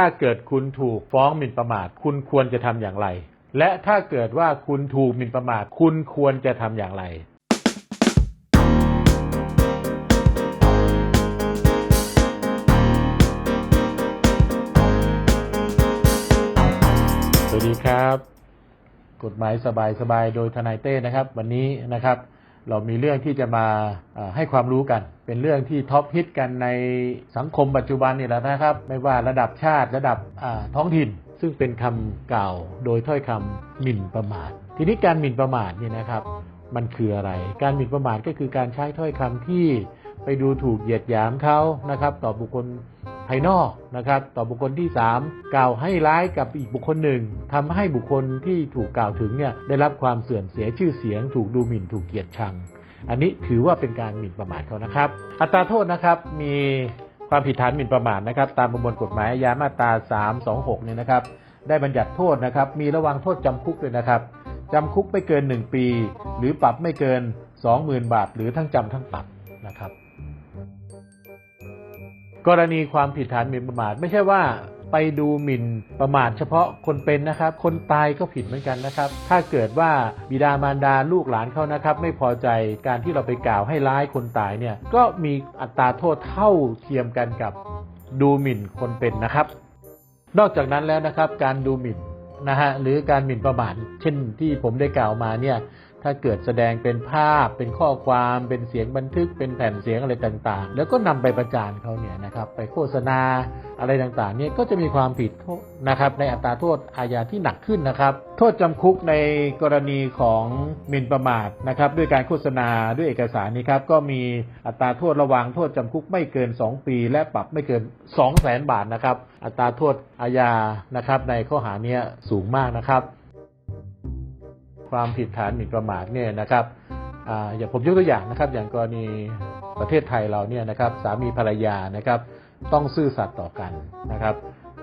ถ้าเกิดคุณถูกฟ้องหมิ่นประมาท คุณควรจะทำอย่างไร และถ้าเกิดว่าคุณถูกหมิ่นประมาท คุณควรจะทำอย่างไรสวัสดีครับ กฎหมายสบายสบายโดยทนายเต้นะครับ วันนี้นะครับ เรามีเรื่องที่จะมาให้ความรู้กัน เป็นเรื่องที่ท็อปฮิตกันในสังคมปัจจุบันนี่แหละนะครับ ไม่ว่าระดับชาติระดับท้องถิ่น ซึ่งเป็นคำกล่าวโดยถ้อยคำหมิ่นประมาท ทีนี้การหมิ่นประมาทนี่นะครับ มันคืออะไร การหมิ่นประมาทก็คือการใช้ถ้อยคำที่ไปดูถูกเหยียดหยามเขานะครับ ต่อบุคคล ภายนอกนะครับต่อบุคคลที่ 3 กล่าวให้ร้ายกับอีกบุคคลหนึ่งทำให้บุคคลที่ถูกกล่าวถึงเนี่ยได้รับความเสื่อมเสียชื่อเสียง ถูกดูหมิ่นถูกเกลียดชัง อันนี้ถือว่าเป็นการหมิ่นประมาทเขานะครับ อัตราโทษนะครับมีความผิดฐานหมิ่นประมาทนะครับตามประมวลกฎหมายอาญามาตรา 326 เนี่ยนะครับ ได้บัญญัติโทษนะครับมีระวังโทษจำคุกเลยนะครับจำคุกไม่เกิน 1 ปี หรือปรับไม่เกิน 20,000 บาท หรือทั้งจำทั้งปรับนะครับ กรณีความผิดฐานหมิ่นประมาทไม่ใช่ว่าไปดูหมิ่นประมาทเฉพาะคนเป็นนะครับ คนตายก็ผิดเหมือนกันนะครับ ถ้าเกิดว่าบิดามารดาลูกหลานเขานะครับ ไม่พอใจการที่เราไปกล่าวให้ร้ายคนตายเนี่ยก็มีอัตราโทษเท่าเทียมกันกับดูหมิ่นคนเป็นนะครับ นอกจากนั้นแล้วนะครับการดูหมิ่นนะฮะหรือการหมิ่นประมาทเช่นที่ผมได้กล่าวมาเนี่ย ถ้าเกิดแสดงเป็นภาพ เป็นข้อความเป็นเสียงบันทึกเป็นแผ่นเสียงอะไรต่างๆ แล้วก็นำไปประจานเขาเนี่ยนะครับไปโฆษณาอะไรต่างๆเนี่ยก็จะมีความผิดนะครับในอัตราโทษอาญาที่หนักขึ้นนะครับ โทษจำคุกในกรณีของหมิ่นประมาทนะครับด้วยการโฆษณาด้วยเอกสารนี้ครับก็มีอัตราโทษระวังโทษจำคุกไม่เกิน 2 ปี และปรับไม่เกิน 2 0 0แสนบาทนะครับ อัตราโทษอาญานะครับในข้อหาเนี้ยสูงมากนะครับ ความผิดฐานหมิ่นประมาทเนี่ยนะครับอย่างผมยกตัวอย่างนะครับ อย่างกรณีประเทศไทยเราเนี่ยนะครับ สามีภรรยานะครับ ต้องซื่อสัตย์ต่อกันนะครับ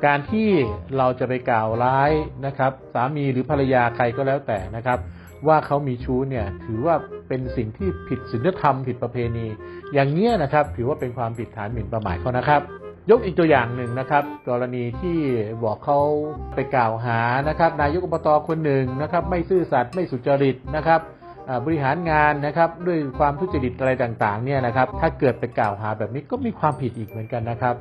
การที่เราจะไปกล่าวร้ายนะครับ สามีหรือภรรยาใครก็แล้วแต่นะครับ ว่าเขามีชู้เนี่ยถือว่าเป็นสิ่งที่ผิดศีลธรรมผิดประเพณี อย่างเงี้ยนะครับ ถือว่าเป็นความผิดฐานหมิ่นประมาทเขานะครับ ยกอีกตัวอย่างหนึ่งนะครับ กรณีที่บอกเขาไปกล่าวหานะครับ นายกอบตคนหนึ่งนะครับ ไม่ซื่อสัตย์ไม่สุจริตนะครับบริหารงานนะครับด้วยความทุจริตอะไรต่างๆเนี่ยนะครับ ถ้าเกิดไปกล่าวหาแบบนี้ก็มีความผิดอีกเหมือนกันนะครับ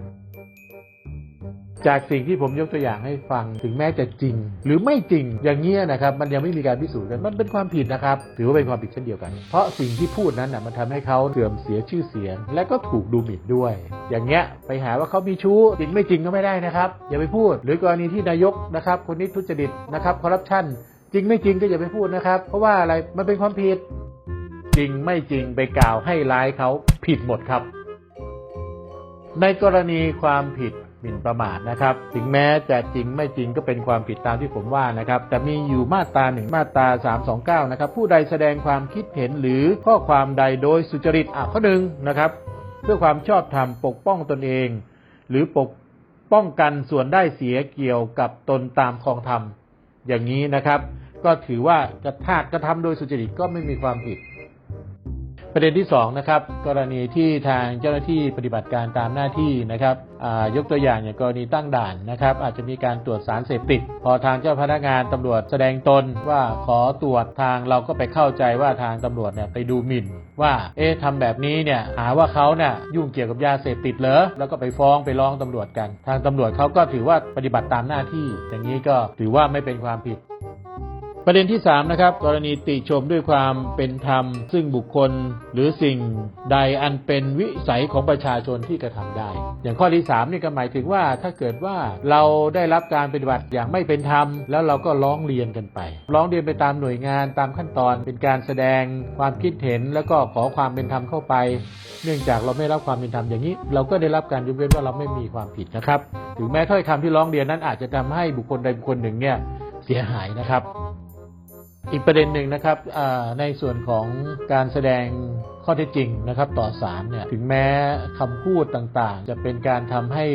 จากสิ่งที่ผมยกตัวอย่างให้ฟังถึงแม้จะจริง หรือไม่จริงอย่างเงี้ยนะครับมันยังไม่มีการพิสูจน์กันมันเป็นความผิดนะครับถือว่าเป็นความผิดเช่นเดียวกัน เพราะสิ่งที่พูดนั้นน่ะมันทำให้เขาเสื่อมเสียชื่อเสียง และก็ถูกดูหมิ่นด้วย อย่างเงี้ยไปหาว่าเขามีชู้จริงไม่จริงก็ไม่ได้นะครับ อย่าไปพูด หรือกรณีที่นายกนะครับคนนี้ทุจริตนะครับคอร์รัปชันจริงไม่จริงก็อย่าไปพูดนะครับ เพราะว่าอะไรมันเป็นความผิด จริงไม่จริงไปกล่าวให้ร้ายเขาผิดหมดครับ ในกรณีความผิด หมิ่นประมาทนะครับ ถึงแม้จะจริงไม่จริงก็เป็นความผิดตามที่ผมว่านะครับ แต่มีอยู่มาตราหนึ่งมาตรา329 นะครับ ผู้ใดแสดงความคิดเห็นหรือข้อความใดโดยสุจริตอะข้อหนึ่งนะครับ เพื่อความชอบธรรมปกป้องตนเอง หรือปกป้องกันส่วนได้เสียเกี่ยวกับตนตามคองธรรม อย่างนี้นะครับ ก็ถือว่ากระทากกระทำโดยสุจริตก็ไม่มีความผิด ประเด็นที่สองนะครับกรณีที่ทางเจ้าหน้าที่ปฏิบัติการตามหน้าที่นะครับยกตัวอย่างอย่างกรณีตั้งด่านนะครับอาจจะมีการตรวจสารเสพติด พอทางเจ้าพนักงานตำรวจแสดงตนว่าขอตรวจทางเราก็ไปเข้าใจว่าทางตำรวจเนี่ยไปดูหมิ่น ว่าเอ๊ะทำแบบนี้เนี่ยหาว่าเขาเนี่ยยุ่งเกี่ยวกับยาเสพติดเหรอแล้วก็ไปฟ้องไปร้องตำรวจกัน ทางตำรวจเขาก็ถือว่าปฏิบัติตามหน้าที่ อย่างนี้ก็ถือว่าไม่เป็นความผิด ประเด็นที่3นะครับกรณีติชมด้วยความเป็นธรรม ซึ่งบุคคลหรือสิ่งใดอันเป็นวิสัยของประชาชนที่กระทำได้ อย่างข้อที่3นี่ก็หมายถึงว่าถ้าเกิดว่าเราได้รับการปฏิบัติอย่างไม่เป็นธรรม แล้วเราก็ร้องเรียนกันไป ร้องเรียนไปตามหน่วยงานตามขั้นตอนเป็นการแสดงความคิดเห็นแล้วก็ขอความเป็นธรรมเข้าไป เนื่องจากเราไม่รับความเป็นธรรมอย่างนี้ เราก็ได้รับการยกเว้นว่าเราไม่มีความผิดนะครับ ถึงแม้ถ้อยคำที่ร้องเรียนนั้นอาจจะทำให้บุคคลใดบุคคลหนึ่งเนี่ยเสียหายนะครับ อีกประเด็นหนึ่งนะครับในส่วนของการแสดงข้อเท็จจริงนะครับ ต่อศาลเนี่ยถึงแม้คำพูดต่างๆ จะเป็นการทำให้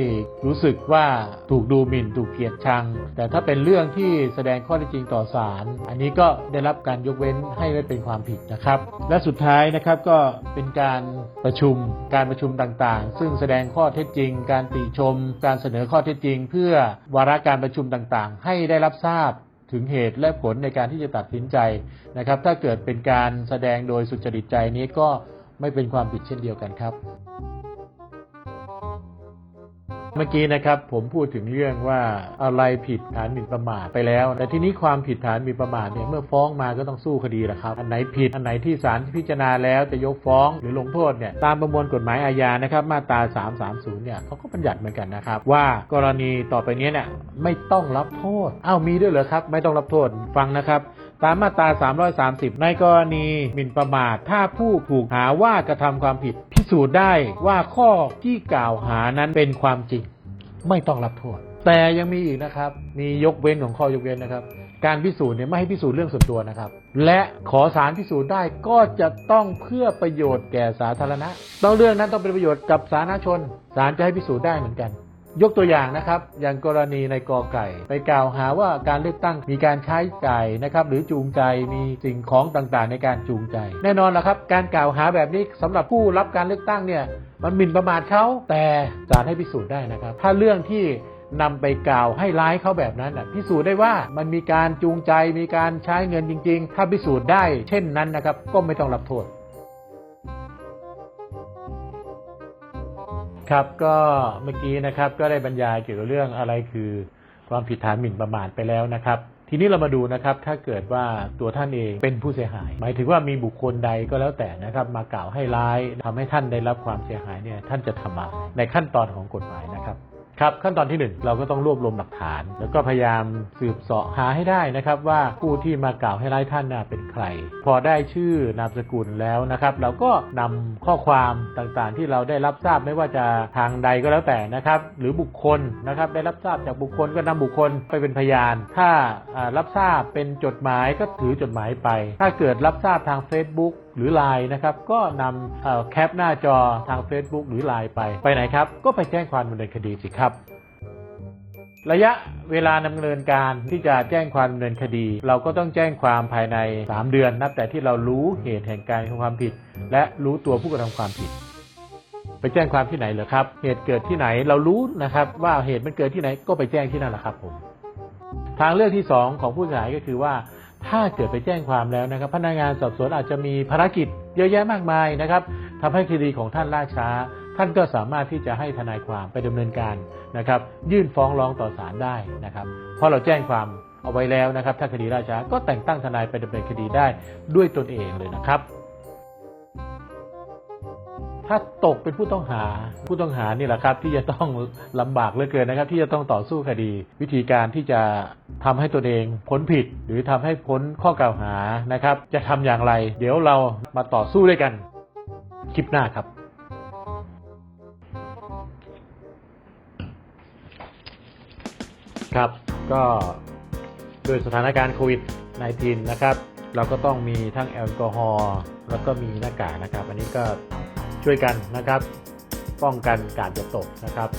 รู้สึกว่าถูกดูหมิ่นถูกเกลียดชัง แต่ถ้าเป็นเรื่องที่แสดงข้อเท็จจริงต่อศาลอันนี้ก็ได้รับการยกเว้นให้ไม่เป็นความผิดนะครับ และสุดท้ายนะครับก็เป็นการประชุมการประชุมต่างๆ ซึ่งแสดงข้อเท็จจริง การติชม การเสนอข้อเท็จจริง เพื่อวาระการประชุมต่างๆ ให้ได้รับทราบ ถึงเหตุและผลในการที่จะตัดสินใจนะครับ ถ้าเกิดเป็นการแสดงโดยสุจริตใจนี้ก็ไม่เป็นความผิดเช่นเดียวกันครับ เมื่อกี้นะครับผมพูดถึงเรื่องว่าอะไรผิดฐานหมิ่นประมาทไปแล้ว แต่ทีนี้ความผิดฐานหมิ่นประมาทเนี่ยเมื่อฟ้องมาก็ต้องสู้คดีแหละครับ อันไหนผิดอันไหนที่ศาลพิจารณาแล้วจะยกฟ้องหรือลงโทษเนี่ยตามประมวลกฎหมายอาญานะครับมาตรา 330 เนี่ยเขาก็บัญญัติเหมือนกันนะครับ ว่ากรณีต่อไปนี้เนี่ยไม่ต้องรับโทษอ้าวมีด้วยเหรอครับ ไม่ต้องรับโทษฟังนะครับ ตามมาตรา 330 ในกรณีหมิ่นประมาท ถ้าผู้ถูกหาว่ากระทำความผิด พิสูจน์ได้ว่าข้อที่กล่าวหานั้นเป็นความจริง ไม่ต้องรับโทษ แต่ยังมีอีกนะครับ มียกเว้นของข้อยกเว้นนะครับ การพิสูจน์เนี่ยไม่ให้พิสูจน์เรื่องส่วนตัวนะครับ และขอสารพิสูจน์ได้ก็จะต้องเพื่อประโยชน์แก่สาธารณะ ต้องเรื่องนั้นต้องเป็นประโยชน์กับสาธารณชนศาลจะให้พิสูจน์ได้เหมือนกัน ยกตัวอย่างนะครับ อย่างกรณีในกอไก่ ไปกล่าวหาว่าการเลือกตั้งมีการใช้จ่ายนะครับ หรือจูงใจมีสิ่งของต่างๆ ในการจูงใจ แน่นอนละครับ การกล่าวหาแบบนี้สำหรับผู้รับการเลือกตั้งเนี่ย มันหมิ่นประมาทเขาแต่ศาลให้พิสูจน์ได้นะครับ ถ้าเรื่องที่นำไปกล่าวให้ร้ายเขาแบบนั้นพิสูจน์ได้ว่ามันมีการจูงใจมีการใช้เงินจริง ๆ ถ้าพิสูจน์ได้ เช่นนั้นนะครับ ก็ไม่ต้องรับโทษ ครับก็เมื่อกี้นะครับก็ได้บรรยายเกี่ยวกับเรื่องอะไรคือความผิดฐานหมิ่นประมาทไปแล้วนะครับ ทีนี้เรามาดูนะครับ ถ้าเกิดว่าตัวท่านเองเป็นผู้เสียหาย หมายถึงว่ามีบุคคลใดก็แล้วแต่นะครับ มากล่าวให้ร้ายทำให้ท่านได้รับความเสียหายเนี่ยท่านจะทำอะไรในขั้นตอนของกฎหมายนะครับ ครับขั้นตอนที่หนึ่งเราก็ต้องรวบรวมหลักฐาน แล้วก็พยายามสืบเสาะหาให้ได้นะครับว่าผู้ที่มากล่าวให้ร้ายท่านน่ะเป็นใคร พอได้ชื่อนามสกุลแล้วนะครับ เราก็นำข้อความต่างๆ ที่เราได้รับทราบไม่ว่าจะทางใดก็แล้วแต่นะครับหรือบุคคลนะครับได้รับทราบจากบุคคลก็นำบุคคลไปเป็นพยาน ถ้าอ่ารับทราบเป็นจดหมายก็ถือจดหมายไป ถ้าเกิดรับทราบทาง Facebook หรือ Line นะครับ ก็นำแคปหน้าจอทาง Facebook หรือ Line ไป ไปไหนครับ ก็ไปแจ้งความดำเนินคดีสิครับ ระยะเวลาดำเนินการที่จะแจ้งความดำเนินคดี เราก็ต้องแจ้งความภายใน 3 เดือน นับแต่ที่เรารู้เหตุแห่งการกระทำความผิด และรู้ตัวผู้กระทำความผิด ไปแจ้งความที่ไหนเหรอครับ เหตุเกิดที่ไหนเรารู้นะครับ ว่าเหตุมันเกิดที่ไหนก็ไปแจ้งที่นั่นแหละครับผมทางเลือกที่ 2 ของผู้เสียหายก็คือว่า ถ้าเกิดไปแจ้งความแล้วนะครับ พนักงานสอบสวนอาจจะมีภารกิจเยอะแยะมากมายนะครับทำให้คดีของท่านล่าช้า ท่านก็สามารถที่จะให้ทนายความไปดำเนินการนะครับ ยื่นฟ้องร้องต่อศาลได้นะครับเพราะเราแจ้งความเอาไว้แล้วนะครับ ถ้าคดีล่าช้าก็แต่งตั้งทนายไปดำเนินคดีได้ด้วยตนเองเลยนะครับ ถ้าตกเป็นผู้ต้องหา ผู้ต้องหานี่แหละครับ ที่จะต้องลำบากเหลือเกินนะครับ ที่จะต้องต่อสู้คดี วิธีการที่จะทำให้ตนเองพ้นผิด หรือทำให้พ้นข้อกล่าวหานะครับ จะทำอย่างไร เดี๋ยวเรามาต่อสู้ด้วยกันคลิปหน้าครับครับก็ด้วยสถานการณ์โควิด -19 นะครับ เราก็ต้องมีทั้งแอลกอฮอล์แล้วก็มีหน้ากากนะครับ อันนี้ก็ ช่วยกันนะครับ ป้องกันการจะตกนะครับ